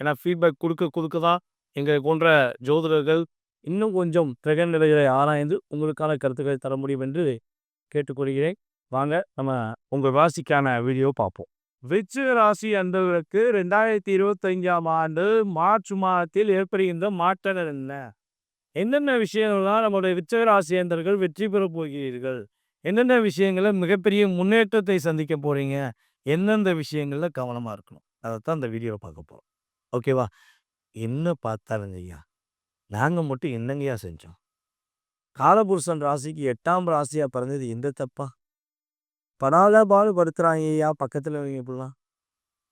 ஏன்னா ஃபீட்பேக் கொடுக்க கொடுக்க தான் எங்களை போன்ற ஜோதிடர்கள் இன்னும் கொஞ்சம் கிரக நிலைகளை ஆராய்ந்து உங்களுக்கான கருத்துக்களை தர முடியும் என்று கேட்டுக்கொள்கிறேன் வாங்க நம்ம உங்கள் ராசிக்கான வீடியோ பார்ப்போம். விருச்சிக ராசி அன்பர்களுக்கு ரெண்டாயிரத்தி இருபத்தஞ்சாம் ஆண்டு மார்ச் மாதத்தில் ஏற்படுகின்ற மாற்றங்கள் என்ன? என்னென்ன விஷயங்கள்லாம் நம்மளுடைய விருச்சிக ராசி அன்பர்கள் வெற்றி பெறப் போகிறீர்கள்? என்னென்ன விஷயங்களில் மிகப்பெரிய முன்னேற்றத்தை சந்திக்க போறீங்க? எந்தெந்த விஷயங்கள்ல கவனமாக இருக்கணும்? அதைத்தான் இந்த வீடியோவை பார்க்க போகிறோம் ஓகேவா? என்ன பார்த்தாலுங்க ஐயா நாங்கள் மட்டும் என்னங்கய்யா செஞ்சோம்? காலபுருஷன் ராசிக்கு எட்டாம் ராசியாக பிறந்தது எந்த தப்பா? படாத பாடுபடுத்துகிறாங்க ஐயா பக்கத்தில் இப்படிலாம்.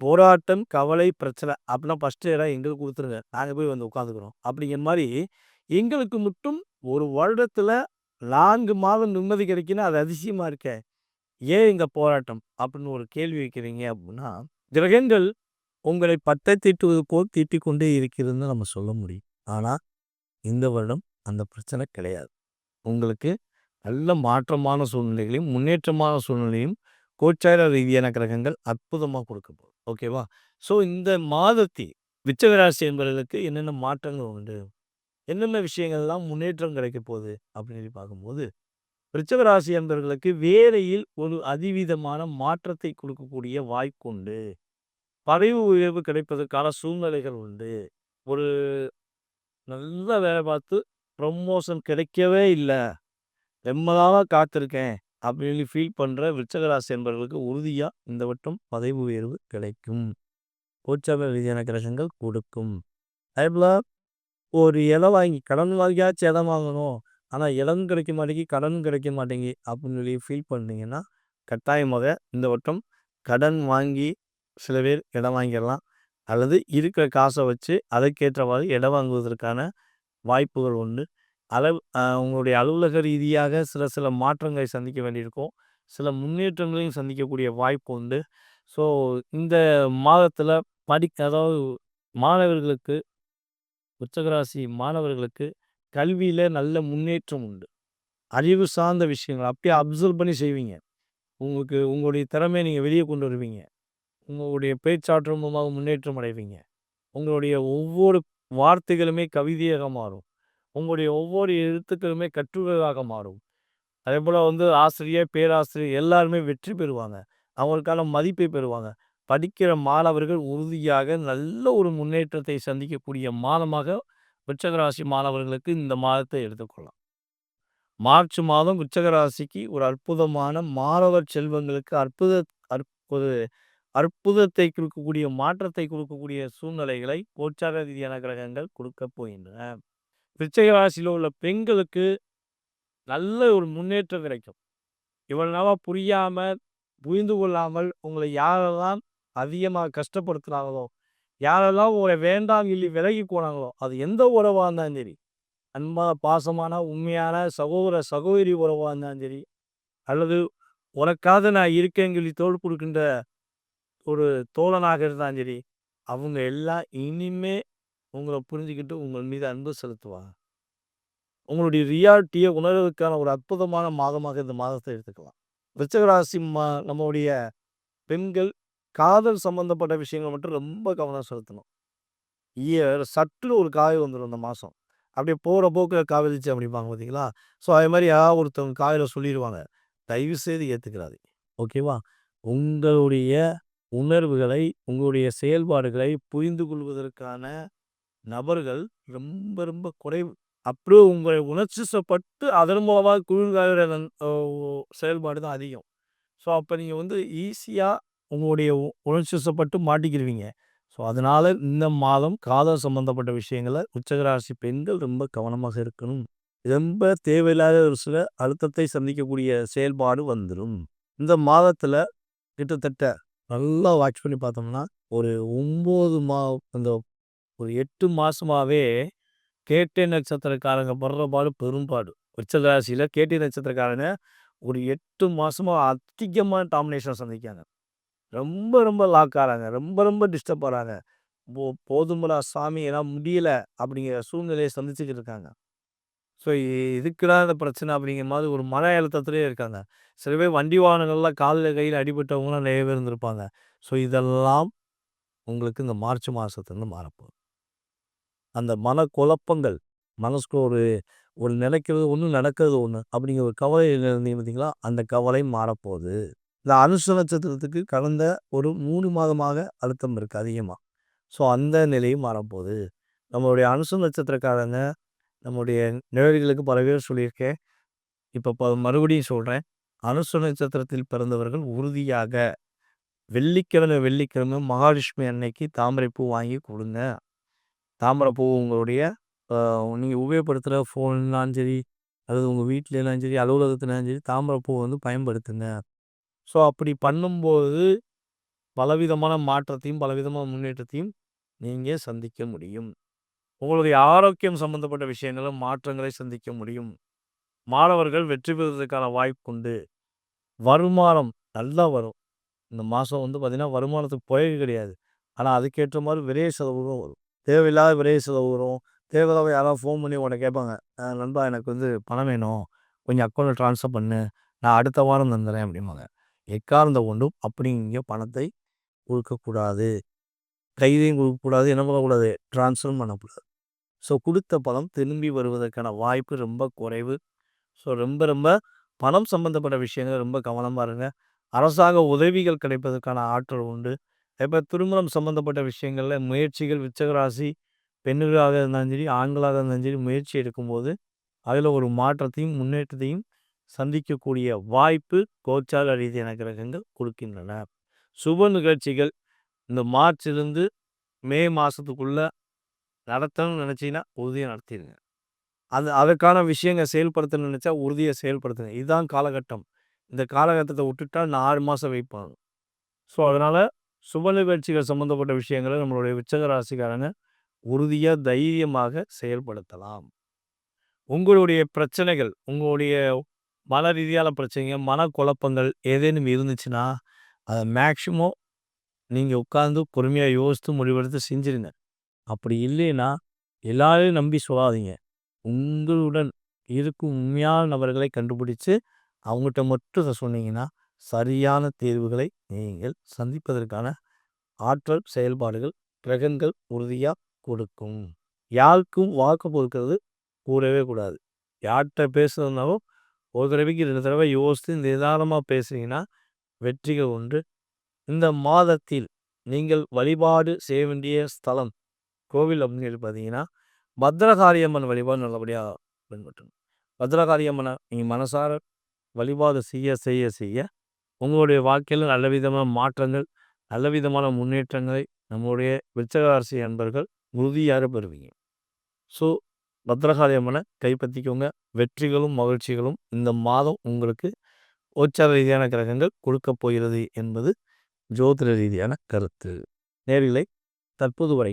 போராட்டம் கவலை பிரச்சனை அப்படின்னா ஃபஸ்ட்டு இடம் எங்களுக்கு கொடுத்துருங்க. நாங்கள் போய் வந்து உட்காந்துக்கிறோம். அப்படிங்கிற மாதிரி எங்களுக்கு மட்டும் ஒரு வருடத்தில் நான்கு மாதம் நிம்மதி கிடைக்குன்னா அது அதிசயமாக இருக்க. ஏன் இங்கே போராட்டம் அப்படின்னு ஒரு கேள்வி வைக்கிறீங்க அப்படின்னா கிரகங்கள் உங்களை பட்டை தீட்டுவது போல் தீட்டிக் கொண்டே இருக்கிறதுன்னு நம்ம சொல்ல முடியும். ஆனால் இந்த வருடம் அந்த பிரச்சனை கிடையாது. உங்களுக்கு நல்ல மாற்றமான சூழ்நிலைகளையும் முன்னேற்றமான சூழ்நிலையும் கோச்சார ரீதியான கிரகங்கள் அற்புதமாக கொடுக்க போகுது. ஓகேவா ஸோ இந்த மாதத்தில் விச்சகராசி என்பவர்களுக்கு என்னென்ன மாற்றங்கள் உண்டு? என்னென்ன விஷயங்கள்லாம் முன்னேற்றம் கிடைக்க போகுது? அப்படின்னு பார்க்கும்போது ரிச்சகராசி என்பவர்களுக்கு வேலையில் ஒரு அதிவிதமான மாற்றத்தை கொடுக்கக்கூடிய வாய்ப்புண்டு பதவி உயர்வு கிடைப்பதற்கான சூழ்நிலைகள் உண்டு. ஒரு நல்ல வேலை பார்த்து ப்ரொமோஷன் கிடைக்கவே இல்லை. ரொம்ப நாளாக காத்திருக்கேன் அப்படின்னு ஃபீல் பண்ணுற விருச்சகராசி என்பவர்களுக்கு உறுதியாக இந்த வட்டம் பதவி உயர்வு கிடைக்கும். கோச்சாக ரீதியான கிரகங்கள் கொடுக்கும். அதேபோல் ஒரு இடம் வாங்கி கடன் வாங்கியாச்சும் இடம் வாங்கணும். ஆனால் இடம் கிடைக்க மாட்டேங்கி கடன் கிடைக்க மாட்டேங்கி அப்படின்னு சொல்லி ஃபீல் பண்ணிங்கன்னா கட்டாயமாக இந்த வட்டம் கடன் வாங்கி சில பேர் இடம் வாங்கிடலாம். அல்லது இருக்கிற காசை வச்சு அதற்கேற்றவாறு இடம் வாங்குவதற்கான வாய்ப்புகள் உண்டு. அளவு உங்களுடைய அலுவலக ரீதியாக சில சில மாற்றங்களை சந்திக்க வேண்டியிருக்கும். சில முன்னேற்றங்களையும் சந்திக்கக்கூடிய வாய்ப்பு உண்டு. ஸோ இந்த மாதத்தில் படிக்க அதாவது மாணவர்களுக்கு உச்சகராசி மாணவர்களுக்கு கல்வியில் நல்ல முன்னேற்றம் உண்டு. அறிவு சார்ந்த விஷயங்கள் அப்படியே அப்சர்வ் பண்ணி செய்வீங்க. உங்களுக்கு உங்களுடைய திறமையை நீங்கள் வெளியே கொண்டு வருவீங்க. உங்களுடைய பேச்சாற்றல் மூலமாக முன்னேற்றம் அடைவீங்க உங்களுடைய ஒவ்வொரு வார்த்தைகளுமே கவிதையாக மாறும் உங்களுடைய ஒவ்வொரு எழுத்துக்களுமே கட்டுரைகளாக மாறும். அதே போல் வந்து ஆசிரியர், பேராசிரியர் எல்லாருமே வெற்றி பெறுவாங்க. அவங்களுக்கான மதிப்பை பெறுவாங்க. படிக்கிற மாணவர்கள் உறுதியாக நல்ல ஒரு முன்னேற்றத்தை சந்திக்கக்கூடிய மாதமாக விருச்சிக மாணவர்களுக்கு இந்த மாதத்தை எடுத்துக்கொள்ளலாம். மார்ச் மாதம் விருச்சிக ஒரு அற்புதமான மாணவர் செல்வங்களுக்கு அற்புத அற்புத அற்புதத்தை கொடுக்கக்கூடிய மாற்றத்தை கொடுக்கக்கூடிய சூழ்நிலைகளை கோச்சார ரீதியான கிரகங்கள் கொடுக்க போகின்றன. விருச்சிக ராசியில் உள்ள பெண்களுக்கு நல்ல ஒரு முன்னேற்றம் கிடைக்கும். இவ்வளவு நாளாக புரியாமல் புரிந்து கொள்ளாமல் உங்களை யாரெல்லாம் அதிகமாக கஷ்டப்படுத்துகிறாங்களோ யாரெல்லாம் உங்களை வேண்டாம் இல்லை விலகி போனாங்களோ, அது எந்த உறவாக இருந்தாலும் சரி, அன்பான பாசமான, உண்மையான சகோதர, சகோதரி உறவாக இருந்தாலும் சரி, அல்லது உனக்காக நான் இருக்கேங்கிலி சொல்லி கொடுக்கின்ற ஒரு தோழனாக இருந்தாலும் சரி, அவங்க எல்லாம் இனிமே உங்களை புரிஞ்சுக்கிட்டு உங்கள் மீது அன்பு செலுத்துவாங்க. உங்களுடைய ரியாலிட்டியை உணர்வதற்கான ஒரு அற்புதமான மாதமாக இந்த மாதத்தை எடுத்துக்கலாம். விருச்சிக மா நம்முடைய பெண்கள் காதல் சம்பந்தப்பட்ட விஷயங்கள் மட்டும் ரொம்ப கவனம் செலுத்தணும். இய ஒரு காய் வந்துடும் இந்த மாதம் அப்படியே போகிற போக்கில் காதலிச்சு அப்படிம்பாங்க பார்த்தீங்களா? ஸோ அதே மாதிரி யாராவது ஒருத்தவங்க காயில் சொல்லிடுவாங்க தயவு செய்து ஏத்துக்கிறாதீங்க. ஓகேவா? உங்களுடைய உணர்வுகளை, உங்களுடைய செயல்பாடுகளை புரிந்து கொள்வதற்கான நபர்கள் ரொம்ப ரொம்ப குறைவு. அப்படியே உங்களை உணர்ச்சிசப்பட்டு அதன் மூலமாக குளிர்காயுற செயல்பாடு தான் அதிகம். ஸோ அப்போ நீங்கள் வந்து ஈஸியாக உங்களுடைய உணர்ச்சிசப்பட்டு மாட்டிக்கிடுவீங்க ஸோ அதனால் இந்த மாதம் காதல் சம்பந்தப்பட்ட விஷயங்களை உச்சகராசி பெண்கள் ரொம்ப கவனமாக இருக்கணும். ரொம்ப தேவையில்லாத ஒரு சில அழுத்தத்தை சந்திக்கக்கூடிய செயல்பாடு வந்துடும் இந்த மாதத்தில் கிட்டத்தட்ட நல்லா வாட்ச் பண்ணி பார்த்தோம்னா, ஒரு ஒம்பது மா அந்த ஒரு எட்டு மாதமாகவே கேட்டை நட்சத்திரக்காரங்க படுற பாடு பெரும்பாடு. விருச்சிக ராசியில் கேட்டை நட்சத்திரக்காரங்க ஒரு எட்டு மாதமாக அதிகமான டாமினேஷன் சந்திக்காங்க. ரொம்ப ரொம்ப லாக் ஆகிறாங்க ரொம்ப ரொம்ப டிஸ்டர்ப் ஆகிறாங்க போ போதும்டா சாமி எல்லாம் முடியலை அப்படிங்கிற சூழ்நிலையை சந்திச்சுக்கிட்டு இருக்காங்க. ஸோ எதுக்குடா இந்த பிரச்சனை அப்படிங்கிற மாதிரி ஒரு மன அழுத்தத்திலேயே இருக்காங்க. சில பேர் வண்டி வாகனங்கள்லாம் காலில் கையில் அடிபட்டவங்களாம் நிறைய பேர் இருந்திருப்பாங்க. ஸோ இதெல்லாம் உங்களுக்கு இந்த மார்ச் மாதத்துலேருந்து மாறப்போகுது. அந்த மனக்குழப்பங்கள், மனசுக்குள்ள ஒரு ஒரு நினைக்கிறது ஒன்று நடக்கிறது ஒன்று அப்படிங்கிற ஒரு கவலை இருந்தீங்க பார்த்தீங்களா? அந்த கவலை மாறப்போகுது. இந்த அனுஷ நட்சத்திரத்துக்கு கடந்த ஒரு மூணு மாதமாக அழுத்தம் இருக்குது அதிகமாக ஸோ அந்த நிலையும் மாறப்போகுது. நம்மளுடைய அனுஷ நட்சத்திரக்காரங்க, நம்முடைய நிழல்களுக்கு பல பேர் சொல்லியிருக்கேன். இப்போ ப மறுபடியும் சொல்கிறேன் அனுஷ நட்சத்திரத்தில் பிறந்தவர்கள் உறுதியாக வெள்ளிக்கிழமை, வெள்ளிக்கிழமை மகாலட்சுமி அன்னைக்கு தாமரை பூ வாங்கி கொடுங்க தாமரை பூ உங்களுடைய நீங்கள் உபயோகப்படுத்துகிற ஃபோன்லாம் சரி, அல்லது உங்கள் வீட்டிலலாம் சரி, அலுவலகத்துலாம் சரி, தாமரை பூ வந்து பயன்படுத்துங்க. ஸோ அப்படி பண்ணும்போது பலவிதமான மாற்றத்தையும், பலவிதமான முன்னேற்றத்தையும் நீங்கள் சந்திக்க முடியும். உங்களுடைய ஆரோக்கியம் சம்பந்தப்பட்ட விஷயங்களும் மாற்றங்களை சந்திக்க முடியும். மாணவர்கள் வெற்றி பெறுவதற்கான வாய்ப்பு உண்டு. வருமானம் நல்லா வரும். இந்த மாதம் வந்து பார்த்திங்கன்னா வருமானத்துக்கு குறைவு கிடையாது. ஆனால் அதுக்கேற்ற மாதிரி விரைய செலவுகளும் வரும். தேவையில்லாத விரைய செலவு வரும். யாராவது ஃபோன் பண்ணி உடனே கேட்பாங்க. நண்பா எனக்கு வந்து பணம் வேணும். கொஞ்சம் அக்கௌண்ட்டில் ட்ரான்ஸ்ஃபர் பண்ணு. நான் அடுத்த வாரம் தந்துடுறேன் அப்படிம்பாங்க. எக்காரந்த ஒன்றும் அப்படிங்க பணத்தை கொடுக்கக்கூடாது கைதையும் கொடுக்கக்கூடாது என்ன பண்ணக்கூடாது? ட்ரான்ஸ்ஃபரும் பண்ணக்கூடாது. ஸோ கொடுத்த பணம் திரும்பி வருவதற்கான வாய்ப்பு ரொம்ப குறைவு. ஸோ ரொம்ப ரொம்ப பணம் சம்பந்தப்பட்ட விஷயங்கள் ரொம்ப கவனமா இருங்க. அரசாங்க உதவிகள் கிடைப்பதற்கான ஆற்றல் உண்டு. இப்போ திருமணம் சம்பந்தப்பட்ட விஷயங்களில் முயற்சிகள் விச்சகராசி ராசி பெண்களாக இருந்தாலும் சரி, ஆண்களாக இருந்தாலும் சரி முயற்சி எடுக்கும்போது, அதில் ஒரு மாற்றத்தையும், முன்னேற்றத்தையும் சந்திக்கக்கூடிய வாய்ப்பு கோச்சார ரீதியான கிரகங்கள் கொடுக்கின்றன. சுப நிகழ்ச்சிகள் இந்த மார்ச்லருந்து மே மாதத்துக்குள்ளே நடத்தணும்னு நினச்சிங்கன்னா உறுதியாக நடத்திடுங்க அது அதற்கான விஷயங்கள் செயல்படுத்தணும்னு நினச்சா உறுதியை செயல்படுத்துங்க. இதுதான் காலகட்டம். இந்த காலகட்டத்தை விட்டுட்டா நான் ஆறு மாதம் வெயிட் பண்ணணும். ஸோ அதனால் சுப நிகழ்ச்சிகள் சம்மந்தப்பட்ட விஷயங்கள நம்மளுடைய விருச்சிக ராசிக்காரங்க உறுதியாக தைரியமாக செயல்படுத்தலாம். உங்களுடைய பிரச்சனைகள், உங்களுடைய மன ரீதியான பிரச்சனைகள், மனக்குழப்பங்கள் ஏதேனும் இருந்துச்சுன்னா, அதை மேக்ஸிமம் நீங்கள் உட்காந்து பொறுமையாக யோசித்து முடிவெடுத்து செஞ்சிருங்க. அப்படி இல்லைன்னா, எல்லாரையும் நம்பி சொல்லாதீங்க. உங்களுடன் இருக்கும் உண்மையான நபர்களை கண்டுபிடிச்சு, அவங்ககிட்ட மட்டும் சொன்னீங்கன்னா, சரியான தேர்வுகளை நீங்கள் சந்திப்பதற்கான ஆற்றல், செயல்பாடுகள் கிரகங்கள் உறுதியாக கொடுக்கும். யாருக்கும் வாக்கு பொறுக்கிறது கூடவே கூடாது யார்கிட்ட பேசுறதுனாலும் ஒரு தடவைக்கு ரெண்டு தடவை யோசித்து நிதானமாக பேசுனீங்கன்னா வெற்றிகள் உண்டு இந்த மாதத்தில் நீங்கள் வழிபாடு செய்ய வேண்டிய ஸ்தலம் கோவில் அப்படின்னு சொல்லி பார்த்தீங்கன்னா பத்ரகாரியம்மன் வழிபாடு நல்லபடியாக பின்பற்றணும். பத்ரகாரியம்மனை நீங்கள் மனசார வழிபாடு செய்ய செய்ய செய்ய உங்களுடைய வாழ்க்கையில் நல்ல விதமான மாற்றங்கள் நல்ல விதமான முன்னேற்றங்களை நம்முடைய விச்சகராசி அன்பர்கள் உறுதியாக பெறுவீங்க. ஸோ பத்ரகாரியம்மனை கைப்பற்றிக்கோங்க. வெற்றிகளும் மகிழ்ச்சிகளும் இந்த மாதம் உங்களுக்கு ஓச்சார ரீதியான கிரகங்கள் கொடுக்க போகிறது என்பது ஜோதிட ரீதியான கருத்து. நேர்களை தற்போது வரை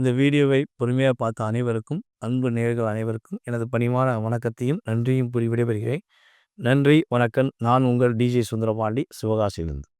இந்த வீடியோவை பொறுமையாக பார்த்த அனைவருக்கும் அன்பு நேர்கள் அனைவருக்கும் எனது பணிவான வணக்கத்தையும் நன்றியும் புரி விடைபெறுகிறேன். நன்றி வணக்கம். நான் உங்கள் டிஜே சுந்தரபாண்டி சிவகாசியிலிருந்து.